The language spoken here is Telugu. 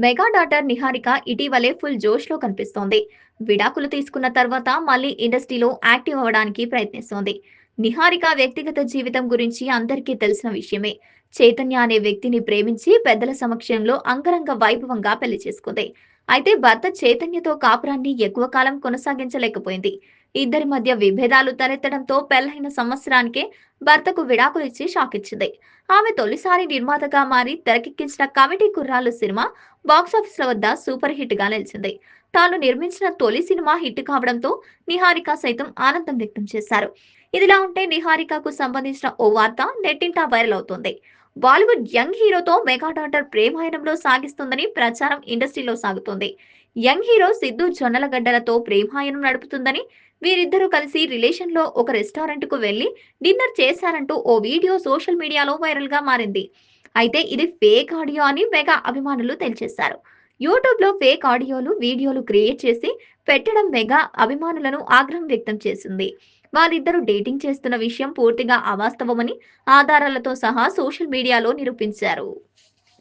మెగా డాటర్ నిహారిక ఇటీవలే ఫుల్ జోష్లో కనిపిస్తోంది. విడాకులు తీసుకున్న తర్వాత మళ్ళీ ఇండస్ట్రీలో యాక్టివ్ అవ్వడానికి ప్రయత్నిస్తోంది. నిహారిక వ్యక్తిగత జీవితం గురించి అందరికీ తెలిసిన విషయమే. చైతన్య అనే వ్యక్తిని ప్రేమించి పెద్దల సమక్షంలో అంగరంగ వైభవంగా పెళ్ళి చేసుకుంది. అయితే భర్త చైతన్యతో కాపురాన్ని ఎక్కువ కాలం కొనసాగించలేకపోయింది. ఇద్దరి మధ్య విభేదాలు తలెత్తడంతో పెళ్ళైన సంవత్సరానికే భర్తకు విడాకులు ఇచ్చి షాక్ ఇచ్చింది ఆమె తొలిసారి నిర్మాతగా మారి తెరకెక్కించిన కమిటీ కుర్రాళ్ళు సినిమా బాక్సాఫీస్ల వద్ద సూపర్ హిట్గా నిలిచింది. తాను నిర్మించిన తొలి సినిమా హిట్ కావడంతో నిహారిక సైతం ఆనందం వ్యక్తం చేశారు. ఇదిలా ఉంటే నిహారికకు సంబంధించిన ఓ వార్త నెట్టింటా వైరల్ అవుతుంది. బాలీవుడ్ యంగ్ హీరోతో మెగా డాటర్ ప్రేమాయణంలో సాగిస్తుందని ప్రచారం ఇండస్ట్రీలో సాగుతోంది. యంగ్ హీరో సిద్ధు జొన్నలగడ్డలతో ప్రేమాయణం నడుపుతుందని వీరిద్దరూ కలిసి రిలేషన్లో ఒక రెస్టారెంట్కు వెళ్ళి డిన్నర్ చేశారంటూ ఓ వీడియో సోషల్ మీడియాలో వైరల్గా మారింది. అయితే ఇది ఫేక్ ఆడియో అని మెగా అభిమానులు తెలిచేశారు యూట్యూబ్లో ఫేక్ ఆడియోలు వీడియోలు క్రియేట్ చేసి పెట్టడం మెగా అభిమానులను ఆగ్రహం వ్యక్తం చేసింది. వారిద్దరూ డేటింగ్ చేస్తున్న విషయం పూర్తిగా అవాస్తవమని ఆధారాలతో సహా సోషల్ మీడియాలో నిరూపించారు.